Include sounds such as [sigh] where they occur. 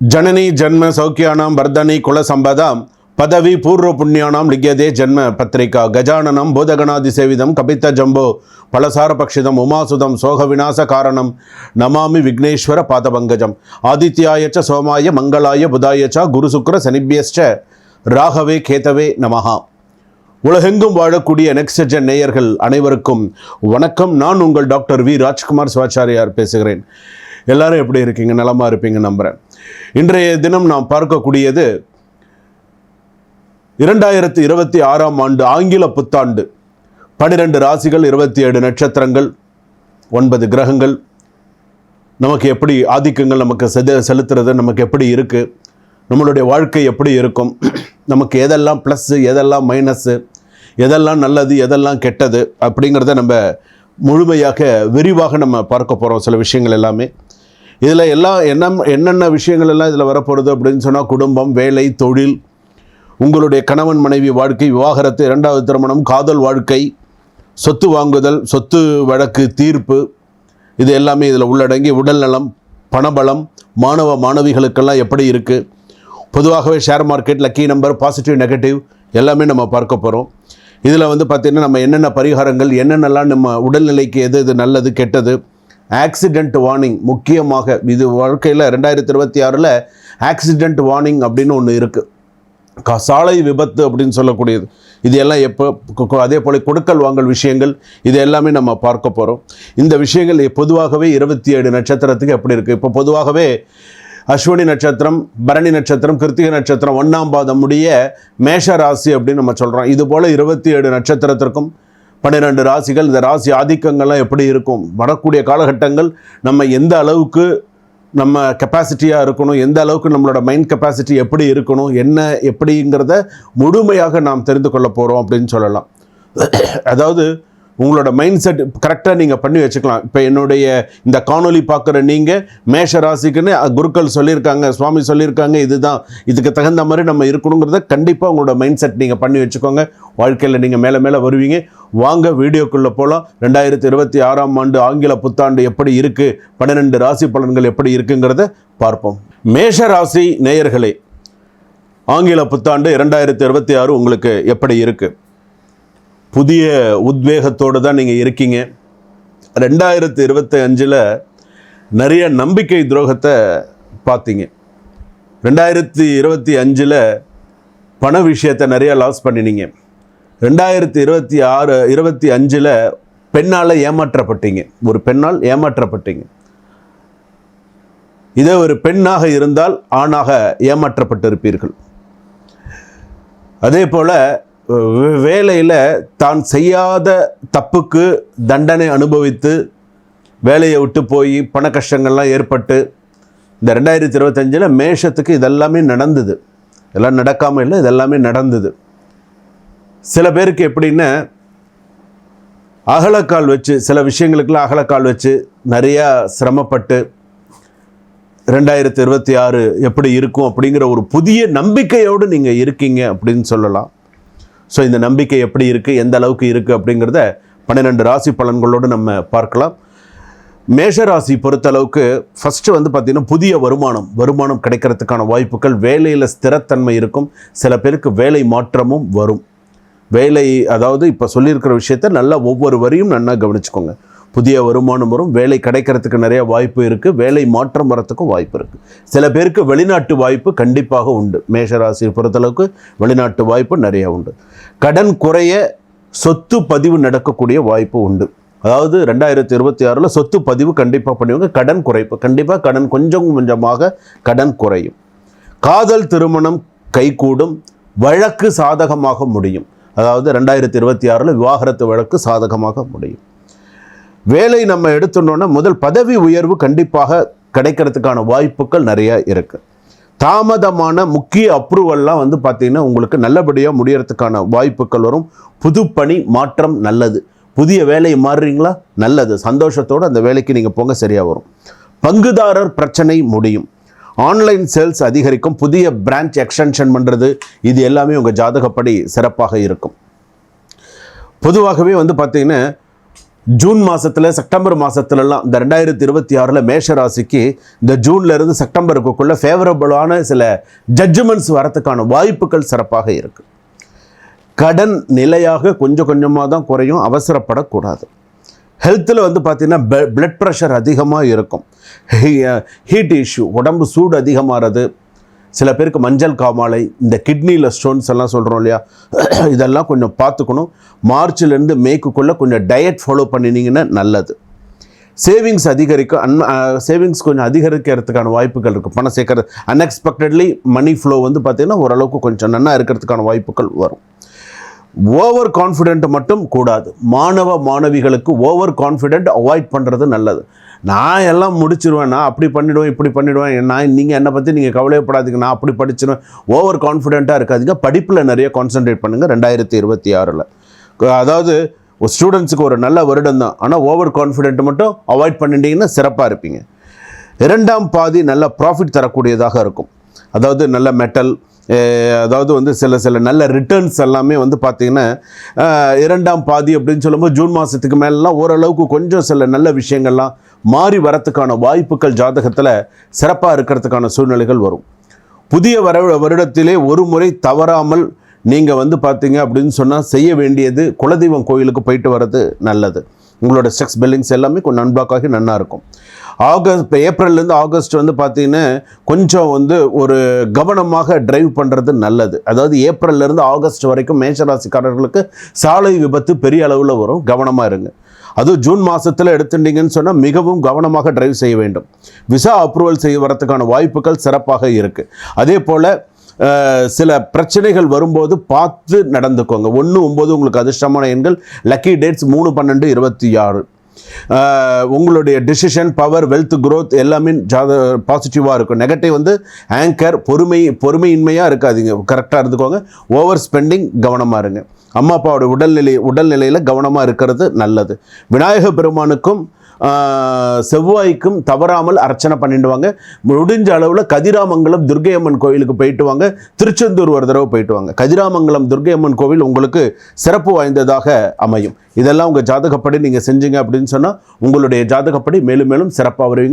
ஜனனி ஜென்ம சௌக்கியானாம் வர்தனி குலசம்பதாம் பதவி பூர்வ புண்ணியானாம் லிங்கதே ஜன்ம பத்திரிகா கஜானனம் பூதகணாதி சேவிதம் கபித்த ஜம்போ பலசார பக்ஷிதம் உமாசுதம் சோக விநாச காரணம் நமாமி விக்னேஸ்வர பாதபங்கஜம் ஆதித்யாயச்ச சோமாய மங்களாய புதாயச்சா குரு சுக்கர சனிபியஸ்ச ராகவே கேதவே நமஹா. உலகெங்கும் வாழக்கூடிய நெக்ஸ்டஜன் நேயர்கள் அனைவருக்கும் வணக்கம். நான் உங்கள் டாக்டர் வி. ராஜ்குமார் சிவாச்சாரியார் பேசுகிறேன். எல்லாரும் எப்படி இருக்கீங்க? நலமாக இருப்பீங்க நம்புகிறேன் இன்றைய தினம் நாம் பார்க்கக்கூடியது இரண்டாயிரத்தி இருபத்தி ஆறாம் ஆண்டு ஆங்கில புத்தாண்டு. பன்னிரெண்டு ராசிகள் இருபத்தி ஏழு நட்சத்திரங்கள் ஒன்பது கிரகங்கள். நமக்கு எப்படி ஆதிக்கங்கள் நமக்கு செத செலுத்துறது நமக்கு எப்படி இருக்குது நம்மளுடைய வாழ்க்கை எப்படி இருக்கும் நமக்கு எதெல்லாம் ப்ளஸ்ஸு எதெல்லாம் மைனஸ்ஸு எதெல்லாம் நல்லது எதெல்லாம் கெட்டது அப்படிங்கிறத நம்ம முழுமையாக விரிவாக நம்ம பார்க்க போகிறோம் சில விஷயங்கள் எல்லாமே. இதில் எல்லாம் என்ன என்னென்ன விஷயங்கள் எல்லாம் இதில் வரப்போகிறது அப்படின்னு சொன்னால் குடும்பம் வேலை தொழில் உங்களுடைய கணவன் மனைவி வாழ்க்கை விவாகரத்து இரண்டாவது திருமணம் காதல் வாழ்க்கை சொத்து வாங்குதல் சொத்து வழக்கு தீர்ப்பு இது எல்லாமே இதில் உள்ளடங்கி உடல் நலம் பணபலம் மாணவ மாணவிகளுக்கெல்லாம் எப்படி இருக்குது பொதுவாகவே share market lucky number positive negative எல்லாமே நம்ம பார்க்க போகிறோம் இதில் வந்து பார்த்திங்கன்னா நம்ம என்னென்ன பரிகாரங்கள் என்னென்னலாம் நம்ம உடல்நிலைக்கு எது எது நல்லது கெட்டது ஆக்சிடெண்ட் வார்னிங் முக்கியமாக இது வாழ்க்கையில் ரெண்டாயிரத்தி இருபத்தி ஆறில் ஆக்சிடெண்ட் வார்னிங் அப்படின்னு ஒன்று இருக்குது க- சாலை விபத்து அப்படின்னு சொல்லக்கூடியது. இது எல்லாம் எப்போ அதே போல் கொடுக்கல் வாங்கல் விஷயங்கள் இது எல்லாமே நம்ம பார்க்க போகிறோம் இந்த விஷயங்கள் பொதுவாகவே இருபத்தி ஏழு நட்சத்திரத்துக்கு எப்படி இருக்குது இப்போ பொதுவாகவே அஸ்வினி நட்சத்திரம் பரணி நட்சத்திரம் கிருத்திகை நட்சத்திரம் ஒன்றாம் பாதம் முடிய மேஷ ராசி அப்படின்னு நம்ம சொல்கிறோம் இது போல் இருபத்தி ஏழு நட்சத்திரத்திற்கும் பன்னிரெண்டு ராசிகள் இந்த ராசி ஆதிக்கங்கள்லாம் எப்படி இருக்கும்? வரக்கூடிய காலகட்டங்கள் நம்ம எந்த அளவுக்கு நம்ம கெப்பாசிட்டியாக இருக்கணும்? எந்த அளவுக்கு நம்மளோட மைண்ட் கெப்பாசிட்டி எப்படி இருக்கணும்? என்ன எப்படிங்கிறத முழுமையாக நாம் தெரிந்து கொள்ள போகிறோம் அப்படின்னு சொல்லலாம். அதாவது உங்களோட மைண்ட் செட் கரெக்டாக நீங்கள் பண்ணி வச்சுக்கலாம். இப்போ என்னுடைய இந்த காணொலி பார்க்குற நீங்கள் மேஷ ராசிக்குன்னு குருக்கள் சொல்லியிருக்காங்க சுவாமி சொல்லியிருக்காங்க இதுதான். இதுக்கு தகுந்த மாதிரி நம்ம இருக்கணுங்கிறத கண்டிப்பாக உங்களோட மைண்ட் செட் நீங்கள் பண்ணி வச்சுக்கோங்க. வாழ்க்கையில் நீங்கள் மேலே மேலே வருவீங்க. வாங்க வீடியோக்குள்ளே போகலாம் ரெண்டாயிரத்தி இருபத்தி ஆறாம் ஆண்டு ஆங்கில புத்தாண்டு எப்படி இருக்குது பன்னிரெண்டு ராசி பலன்கள் எப்படி இருக்குங்கிறத பார்ப்போம். மேஷ ராசி நேயர்களே ஆங்கில புத்தாண்டு இரண்டாயிரத்தி இருபத்தி ஆறு உங்களுக்கு எப்படி இருக்குது புதிய உத்வேகத்தோடு தான் நீங்கள் இருக்கீங்க. ரெண்டாயிரத்தி இருபத்தி அஞ்சில் நிறைய நம்பிக்கை துரோகத்தை பார்த்தீங்க. ரெண்டாயிரத்தி இருபத்தி அஞ்சில் பண விஷயத்தை நிறையா லாஸ் பண்ணினீங்க. ரெண்டாயிரத்தி இருபத்தி ஆறு இருபத்தி அஞ்சில் பெண்ணால் ஏமாற்றப்பட்டீங்க. ஒரு பெண்ணால் ஏமாற்றப்பட்டீங்க. இதே ஒரு பெண்ணாக இருந்தால் ஆணாக ஏமாற்றப்பட்டிருப்பீர்கள். அதே போல் வேலையில் தான் செய்யாத தப்புக்கு தண்டனை அனுபவித்து வேலையை விட்டு போய் பண கஷ்டங்கள்லாம் ஏற்பட்டு இந்த ரெண்டாயிரத்தி இருபத்தஞ்சில் மேஷத்துக்கு இதெல்லாமே நடந்தது. இதெல்லாம் நடக்காமல் இல்லை இதெல்லாமே நடந்தது. சில பேருக்கு எப்படின்னா அகலக்கால் வச்சு சில விஷயங்களுக்கெல்லாம் அகலக்கால் வச்சு நிறையா சிரமப்பட்டு ரெண்டாயிரத்தி இருபத்தி ஆறு எப்படி இருக்கும் அப்படிங்கிற ஒரு புதிய நம்பிக்கையோடு நீங்கள் இருக்கீங்க அப்படின்னு சொல்லலாம். ஸோ இந்த நம்பிக்கை எப்படி இருக்குது எந்த அளவுக்கு இருக்குது அப்படிங்கிறத பன்னிரெண்டு ராசி பலன்களோடு நம்ம பார்க்கலாம். மேஷ ராசி பொறுத்தளவுக்கு ஃபஸ்ட்டு வந்து பார்த்திங்கன்னா புதிய வருமானம் வருமானம் கிடைக்கிறதுக்கான வாய்ப்புகள் வேலையில் ஸ்திரத்தன்மை இருக்கும் சில பேருக்கு வேலை மாற்றமும் வரும். வேலை அதாவது இப்போ சொல்லியிருக்கிற விஷயத்த நல்லா ஒவ்வொரு வரியும் நல்லா கவனிச்சுக்கோங்க. புதிய வருமானம் வரும் வேலை கிடைக்கிறதுக்கு நிறைய வாய்ப்பு இருக்குது வேலை மாற்றம் வரத்துக்கும் வாய்ப்பு இருக்குது சில பேருக்கு வெளிநாட்டு வாய்ப்பு கண்டிப்பாக உண்டு. மேஷராசியை பொறுத்தளவுக்கு வெளிநாட்டு வாய்ப்பு நிறைய உண்டு. கடன் குறைய சொத்து பதிவு நடக்கக்கூடிய வாய்ப்பு உண்டு. அதாவது ரெண்டாயிரத்தி இருபத்தி ஆறில் சொத்து பதிவு கண்டிப்பாக பண்ணுவாங்க கடன் குறைப்பு. கண்டிப்பாக கடன் கொஞ்சம் கொஞ்சமாக கடன் குறையும். காதல் திருமணம் கைகூடும் வழக்கு சாதகமாக முடியும். அதாவது ரெண்டாயிரத்தி இருபத்தி ஆறில் விவாகரத்து வழக்கு சாதகமாக முடியும். வேலை நம்ம எடுத்துட்டோன்னா முதல் பதவி உயர்வு கண்டிப்பாக கிடைக்கிறதுக்கான வாய்ப்புகள் நிறைய இருக்குது தாமதமான முக்கிய அப்ரூவல்லாம் வந்து பார்த்திங்கன்னா உங்களுக்கு நல்லபடியாக முடியறதுக்கான வாய்ப்புகள் வரும். புது பணி மாற்றம் நல்லது. புதிய வேலையை மாறுறீங்களா? நல்லது. சந்தோஷத்தோடு அந்த வேலைக்கு நீங்கள் போங்க சரியாக வரும். பங்குதாரர் பிரச்சனை முடியும். ஆன்லைன் சேல்ஸ் அதிகரிக்கும். புதிய பிரான்ச் எக்ஸ்டென்ஷன் பண்ணுறது இது எல்லாமே உங்கள் ஜாதகப்படி சிறப்பாக இருக்கும். பொதுவாகவே வந்து பார்த்தீங்கன்னா ஜூன் மாதத்தில் செப்டம்பர் மாதத்துலலாம் இந்த ரெண்டாயிரத்தி இருபத்தி ஆறில் மேஷ ராசிக்கு இந்த ஜூன்லேருந்து செப்டம்பருக்குள்ளே ஃபேவரபுளான சில ஜட்ஜ்மெண்ட்ஸ் வரத்துக்கான வாய்ப்புகள் சிறப்பாக இருக்குது கடன் நிலையாக கொஞ்சம் கொஞ்சமாக தான் குறையும். அவசரப்படக்கூடாது. ஹெல்த்தில் வந்து பார்த்தீங்கன்னா பிளட் ப்ரெஷர் அதிகமாக இருக்கும். ஹீட் இஷ்யூ uh, உடம்பு சூடு அதிகமாகிறது சில பேருக்கு மஞ்சள் காமாலை இந்த கிட்னியில் ஸ்டோன்ஸ் எல்லாம் சொல்கிறோம் இல்லையா? [clears throat] இதெல்லாம் கொஞ்சம் பார்த்துக்கணும். மார்ச்லேருந்து மேக்குக்குள்ளே கொஞ்சம் டயட் ஃபாலோ பண்ணினீங்கன்னா நல்லது. சேவிங்ஸ் அதிகரிக்கும் அன் சேவிங்ஸ் கொஞ்சம் அதிகரிக்கிறதுக்கான வாய்ப்புகள் இருக்குது பணம் சேர்க்கறது அன்எக்ஸ்பெக்டட்லி மணி ஃப்ளோ வந்து பார்த்திங்கன்னா ஓரளவுக்கு கொஞ்சம் நன்னா இருக்கிறதுக்கான வாய்ப்புகள் வரும். ஓவர் கான்ஃபிடென்ட் மட்டும் கூடாது. மாணவ மாணவிகளுக்கு ஓவர் கான்ஃபிடென்ட் அவாய்ட் பண்ணுறது நல்லது. நான் எல்லாம் முடிச்சிருவேன் நான் அப்படி பண்ணிவிடுவேன் இப்படி பண்ணிவிடுவேன் நான் நீங்கள் என்னை பற்றி நீங்கள் கவலையப்படாதீங்க நான் அப்படி படிச்சிருவேன். ஓவர் கான்ஃபிடென்ட்டாக இருக்காதீங்க. படிப்பில் நிறைய கான்சென்ட்ரேட் பண்ணுங்கள் ரெண்டாயிரத்தி இருபத்தி ஆறில். அதாவது ஸ்டூடெண்ட்ஸுக்கு ஒரு நல்ல வருடம் தான் ஆனால் ஓவர் கான்ஃபிடென்ட் மட்டும் அவாய்ட் பண்ணிட்டீங்கன்னா சிறப்பாக இருப்பீங்க. இரண்டாம் பாதி நல்ல ப்ராஃபிட் தரக்கூடியதாக இருக்கும். அதாவது நல்ல மெட்டல் அதாவது வந்து சில சில நல்ல ரிட்டர்ன்ஸ் எல்லாமே வந்து பார்த்திங்கன்னா இரண்டாம் பாதி அப்படின்னு சொல்லும்போது ஜூன் மாதத்துக்கு மேலெலாம் ஓரளவுக்கு கொஞ்சம் சில நல்ல விஷயங்கள்லாம் மாறி வரத்துக்கான வாய்ப்புகள் ஜாதகத்தில் சிறப்பாக இருக்கிறதுக்கான சூழ்நிலைகள் வரும். புதிய வர வருடத்திலே ஒரு முறை தவறாமல் நீங்கள் வந்து பார்த்தீங்க அப்படின்னு சொன்னால் செய்ய வேண்டியது குலதெய்வம் கோயிலுக்கு போயிட்டு வர்றது நல்லது. உங்களோட செக்ஸ் பில்லிங்ஸ் எல்லாமே கொஞ்சம் அன்பிளாக் ஆகி நல்லா இருக்கும். ஆகஸ்ட் இப்போ ஏப்ரல்லேருந்து ஆகஸ்ட் வந்து பார்த்தீங்கன்னா கொஞ்சம் வந்து ஒரு கவனமாக டிரைவ் பண்ணுறது நல்லது. அதாவது ஏப்ரல்லேருந்து ஆகஸ்ட் வரைக்கும் மேஷராசிக்காரர்களுக்கு சாலை விபத்து பெரிய அளவில் வரும். கவனமாக இருங்க. அதுவும் ஜூன் மாதத்தில் எடுத்துட்டீங்கன்னு சொன்னால் மிகவும் கவனமாக டிரைவ் செய்ய வேண்டும். விசா அப்ரூவல் செய்ய வரத்துக்கான வாய்ப்புகள் சிறப்பாக இருக்குது அதே போல் சில பிரச்சனைகள் வரும்போது பார்த்து நடந்துக்கோங்க. ஒன்று ஒம்பது உங்களுக்கு அதிர்ஷ்டமான எண்கள் லக்கி டேட்ஸ் மூணு பன்னெண்டு இருபத்தி ஆறு. உங்களுடைய டிசிஷன் பவர் வெல்த் க்ரோத் எல்லாமே ஜாத பாசிட்டிவாக இருக்கும். நெகட்டிவ் வந்து ஆங்கர் பொறுமை பொறுமையின்மையாக இருக்காதீங்க. கரெக்டாக இருந்துக்கோங்க. ஓவர் ஸ்பெண்டிங் கவனமாக இருங்க. அம்மா அப்பாவோட உடல்நிலை உடல்நிலையில் கவனமாக இருக்கிறது நல்லது. விநாயக பெருமானுக்கும் செவ்வாய்க்கும் தவறாமல் அர்ச்சனை பண்ணிடுவாங்க. முடிஞ்ச அளவில் கதிராமங்கலம் துர்க்கை அம்மன் கோயிலுக்கு போயிட்டு வாங்க. திருச்செந்தூர் ஒரு தடவை போயிட்டு வாங்க. கதிராமங்கலம் துர்க்கை அம்மன் கோவில் உங்களுக்கு சிறப்பு வாய்ந்ததாக அமையும். இதெல்லாம் உங்கள் ஜாதகப்படி நீங்கள் செஞ்சீங்க அப்படின்னு சொன்னால் உங்களுடைய ஜாதகப்படி மேலும் மேலும் சிறப்பாக வருவீங்க.